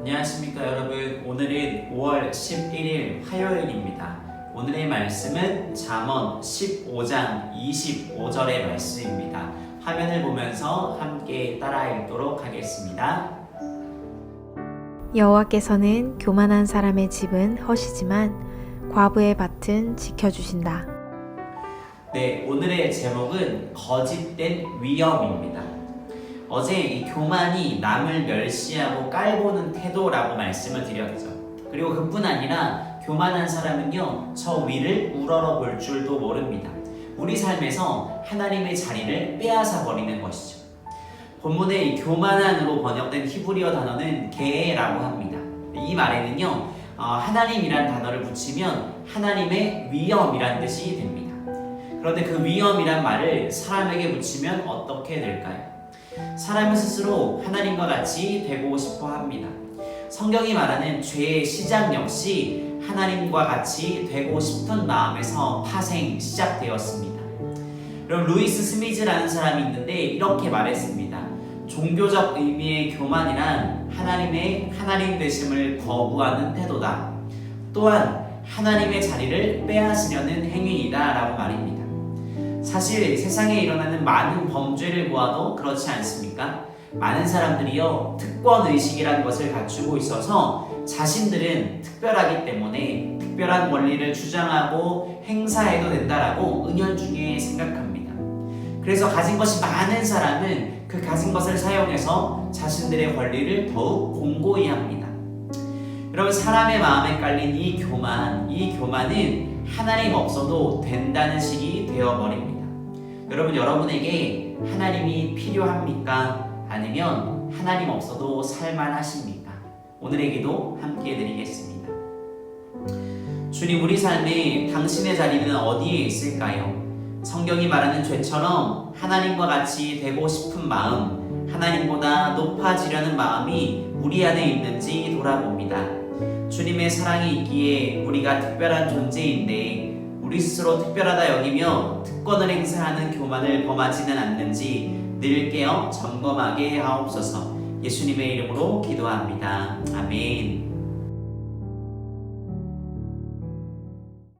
안녕하십니까 여러분. 오늘은 5월 11일 화요일입니다. 오늘의 말씀은 잠언 15장 25절의 말씀입니다. 화면을 보면서 함께 따라 읽도록 하겠습니다. 여호와께서는 교만한 사람의 집은 허시지만 과부의 밭은 지켜주신다. 네 오늘의 제목은 거짓된 위험입니다 어제 이 교만이 남을 멸시하고 깔보는 태도라고 말씀을 드렸죠 그리고 그뿐 아니라 교만한 사람은요 저 위를 우러러 볼 줄도 모릅니다 우리 삶에서 하나님의 자리를 빼앗아 버리는 것이죠 본문에 이 교만한으로 번역된 히브리어 단어는 게라고 합니다. 이 말에는요, 어, 하나님이란 단어를 붙이면 하나님의 위엄이란 뜻이 됩니다. 그런데 그 위엄이란 말을 사람에게 붙이면 어떻게 될까요? 사람은 스스로 하나님과 같이 되고 싶어 합니다. 성경이 말하는 죄의 시작 역시 하나님과 같이 되고 싶은 마음에서 파생 시작되었습니다. 그럼 루이스 스미즈라는 사람이 있는데 이렇게 말했습니다. 종교적 의미의 교만이란 하나님의 하나님 되심을 거부하는 태도다. 또한 하나님의 자리를 빼앗으려는 행위이다 라고 말입니다. 사실 세상에 일어나는 많은 범죄를 보아도 그렇지 않습니까? 많은 사람들이요 특권 의식이라는 것을 갖추고 있어서 자신들은 특별하기 때문에 특별한 권리를 주장하고 행사해도 된다라고 은연중에 생각합니다. 그래서 가진 것이 많은 사람은 그 가진 것을 사용해서 자신들의 권리를 더욱 공고히 합니다. 여러분 사람의 마음에 깔린 이 교만, 이 교만은 하나님 없어도 된다는 식이 되어버립니다. 여러분 여러분에게 하나님이 필요합니까? 아니면 하나님 없어도 살만하십니까? 오늘의 기도 함께 드리겠습니다. 주님 우리 삶에 당신의 자리는 어디에 있을까요? 성경이 말하는 죄처럼 하나님과 같이 되고 싶은 마음, 하나님보다 높아지려는 마음이 우리 안에 있는지 돌아봅니다. 주님의 사랑이 있기에 우리가 특별한 존재인데 우리 스스로 특별하다 여기며 특권을 행사하는 교만을 범하지는 않는지 늘 깨어 점검하게 하옵소서 예수님의 이름으로 기도합니다. 아멘.